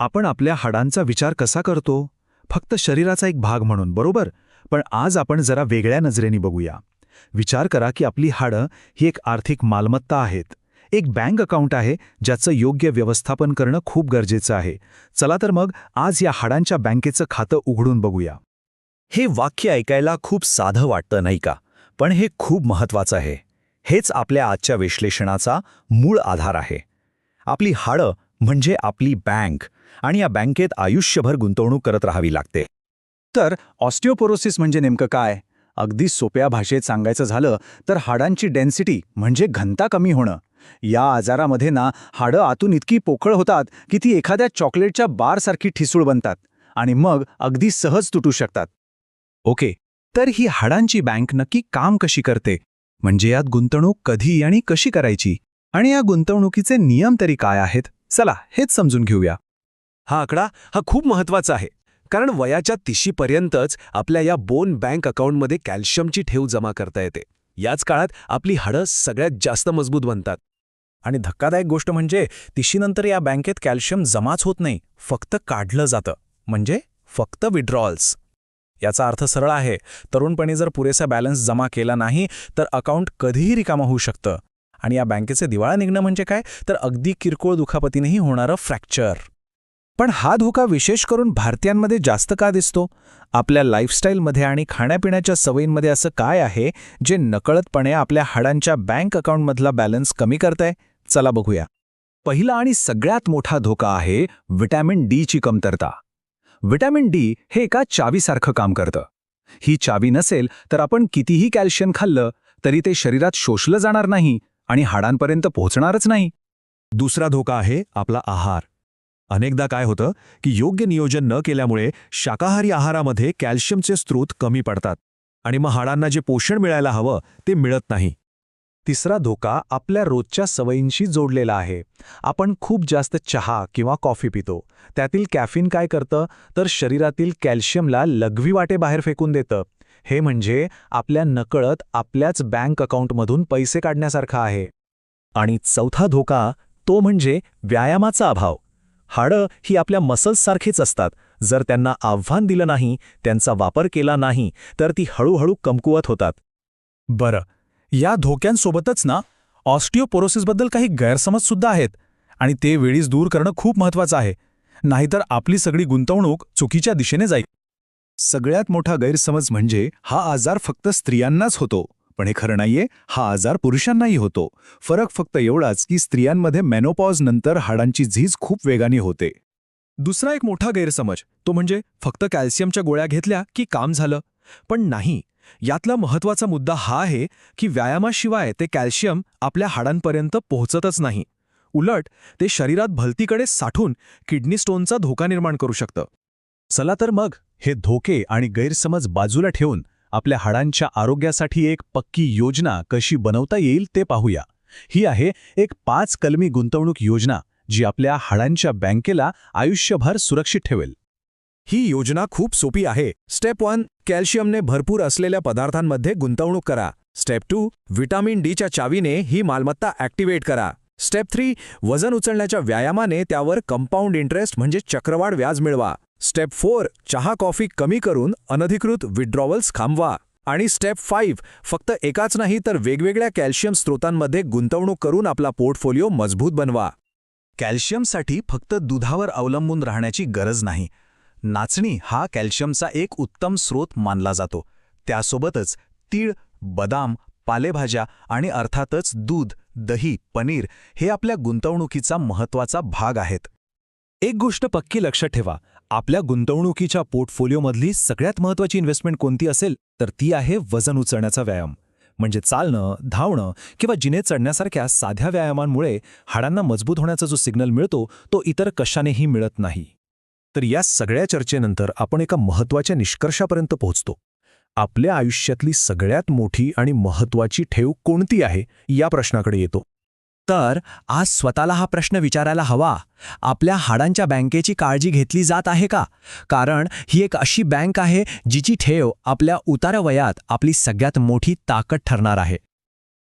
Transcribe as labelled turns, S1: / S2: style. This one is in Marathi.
S1: आपण आपल्या हाडांचा विचार कसा करतो? फक्त शरीराचा एक भाग म्हणून बरोबर? पण आज आपण जरा वेगळ्या नजरेने बघूया. विचार करा की आपली हाडं ही एक आर्थिक मालमत्ता आहेत. एक बँक अकाउंट आहे ज्याचं योग्य व्यवस्थापन करणं खूप गरजेचं आहे. चला तर मग आज या हाडांच्या बँकेचं खातं उघडून बघूया.
S2: हे वाक्य ऐकायला खूप साधं वाटतं नाही का? पण हे खूप महत्वाचं आहे. हेच आपल्या आजच्या विश्लेषणाचा मूळ आधार आहे. आपली हाडं म्हणजे आपली बँक आणि या बँकेत आयुष्यभर गुंतवणूक करत राहावी लागते.
S3: तर ऑस्टिओपोरोसिस म्हणजे नेमकं काय? अगदी सोप्या भाषेत सांगायचं झालं तर हाडांची डेन्सिटी म्हणजे घनता कमी होणं. या आजारामध्ये ना हाडं आतून इतकी पोकळ होतात की ती एखाद्या चॉकलेटच्या बारसारखी ठिसूळ बनतात आणि मग अगदी सहज तुटू शकतात.
S1: ओके तर ही हाडांची बँक नक्की काम कशी करते? म्हणजे यात गुंतवणूक कधी आणि कशी करायची? आणि या गुंतवणुकीचे नियम तरी काय आहेत? चला हेच समजून घेऊया.
S4: हा आकडा हा खूप महत्त्वाचा आहे. कारण वयाच्या तिशीपर्यंतच आपल्या या बोन बँक अकाउंटमध्ये कॅल्शियमची ठेव जमा करता येते. याच काळात आपली हाडं सगळ्यात जास्त मजबूत बनतात.
S2: आणि धक्कादायक गोष्ट म्हणजे तिशीनंतर या बँकेत कॅल्शियम जमाच होत नाही फक्त काढलं जातं. म्हणजे फक्त विड्रॉल्स याचा अर्थ सरळ आहे तरुणपणी जर पुरेसा बॅलन्स जमा केला नाही तर अकाउंट कधीही रिकामा होऊ शकतं. आणि या बँकेचे दिवाळा निघणं म्हणजे काय? तर अगदी किरकोळ दुखापतीनेही होणारं फ्रॅक्चर.
S1: पण हा धोका विशेष करून भारतीयांमध्ये जास्त का दिसतो? आपल्या लाईफस्टाईलमध्ये आणि खाण्यापिण्याच्या सवयींमध्ये असं काय आहे जे नकळतपणे आपल्या हाडांच्या बँक अकाउंटमधला बॅलन्स कमी करतंय? चला बघूया. पहिला आणि सगळ्यात मोठा धोका आहे व्हिटॅमिन डीची कमतरता. व्हिटॅमिन डी हे एका चावीसारखं काम करतं. ही चावी नसेल तर आपण कितीही कॅल्शियम खाल्लं तरी ते शरीरात शोषलं जाणार नाही आणि हाडांपर्यंत पोहोचणारच नाही.
S4: दुसरा धोका आहे आपला आहार. अनेकदा काय होतं की योग्य नियोजन न केल्यामुळे शाकाहारी आहारामध्ये कॅल्शियमचे स्रोत कमी पडतात आणि मग हाडांना जे पोषण मिळायला हवं ते मिळत नाही.
S1: तिसरा धोका आपल्या रोजच्या सवयींशी जोडलेला आहे. आपण खूप जास्त चहा किंवा कॉफी पितो. त्यातील कॅफिन काय करतं? तर शरीरातील कॅल्शियमला लघवी वाटे बाहेर फेकून देतं. हे म्हणजे आपल्या नकळत आपल्याच बँक अकाउंटमधून पैसे काढण्यासारखं आहे.
S2: आणि चौथा धोका तो म्हणजे व्यायामाचा अभाव. हाडं ही आपल्या मसल्ससारखीच असतात. जर त्यांना आव्हान दिलं नाही त्यांचा वापर केला नाही तर ती हळूहळू कमकुवत होतात.
S1: बरं या धोक्यांसोबतच ना ऑस्टिओपोरोसिसबद्दल काही गैरसमज सुद्धा आहेत. आणि ते वेळीच दूर करणं खूप महत्वाचं आहे. नाहीतर आपली सगळी गुंतवणूक चुकीच्या दिशेने जाईल. सगळ्यात मोठा गैरसमज म्हणजे हा आजार फक्त स्त्रियांनाच होतो. पण हे खरं नाहीये हा आजार पुरुषांनाही होतो. फरक फक्त एवढाच की स्त्रियांमध्ये मेनोपॉज नंतर हाडांची झीज खूप वेगाने होते. दुसरा एक मोठा गैरसमज तो म्हणजे फक्त कॅल्शियमच्या गोळ्या घेतल्या की काम झालं. पण नाही यातला महत्त्वाचा मुद्दा हा आहे की व्यायामाशिवाय ते कॅल्शियम आपल्या हाडांपर्यंत पोहोचतच नाही. उलट ते शरीरात भलतीकडे साठून किडनी स्टोनचा धोका निर्माण करू शकतं. चला तर मग हे धोके आणि गैरसमज बाजूला ठेवून आपल्या हाडांच्या आरोग्यासाठी एक पक्की योजना कशी बनवता येईल ते पाहूया. ही आहे एक पाच कलमी गुंतवणूक योजना जी आपल्या हाडांच्या बँकेला आयुष्यभर सुरक्षित ठेवेल.
S4: ही योजना खूप सोपी आहे. स्टेप वन कॅल्शियमने भरपूर असलेल्या पदार्थांमध्ये गुंतवणूक करा. स्टेप टू व्हिटॅमिन डीच्या चावीने ही मालमत्ता ॲक्टिव्हेट करा. स्टेप थ्री वजन उचलण्याच्या व्यायामाने त्यावर कंपाऊंड इंटरेस्ट म्हणजे चक्रवाढ व्याज मिळवा. स्टेप फोर चहा कॉफी कमी करून अनधिकृत विड्रॉवल्स थांबवा. आणि स्टेप फाईव्ह फक्त एकाच नाही तर वेगवेगळ्या कॅल्शियम स्रोतांमध्ये गुंतवणूक करून आपला पोर्टफोलिओ मजबूत बनवा.
S1: कॅल्शियमसाठी फक्त दुधावर अवलंबून राहण्याची गरज नाही. नाचणी हा कॅल्शियमचा एक उत्तम स्रोत मानला जातो. त्यासोबतच तीळ बदाम पालेभाज्या आणि अर्थातच दूध दही पनीर हे आपल्या गुंतवणुकीचा महत्त्वाचा भाग आहेत. एक गोष्ट पक्की लक्षात ठेवा. आपल्या गुंतवणुकीच्या पोर्टफोलिओमधली सगळ्यात महत्त्वाची इन्व्हेस्टमेंट कोणती असेल तर ती आहे वजन उचलण्याचा व्यायाम. म्हणजे चालणं धावणं किंवा जिने चढण्यासारख्या साध्या व्यायामांमुळे हाडांना मजबूत होण्याचा जो सिग्नल मिळतो तो इतर कशानेही मिळत नाही.
S4: तर या सगळ्या चर्चेनंतर आपण एका महत्त्वाच्या निष्कर्षापर्यंत पोहोचतो. आपल्या आयुष्यातली सगळ्यात मोठी आणि महत्त्वाची ठेव कोणती आहे या प्रश्नाकडे येतो.
S2: तर आज स्वतःला हा प्रश्न विचारायला हवा. आपल्या हाडांच्या बँकेची काळजी घेतली जात आहे का? कारण ही एक अशी बँक आहे जिची ठेव आपल्या उतारवयात आपली सगळ्यात मोठी ताकद ठरणार आहे.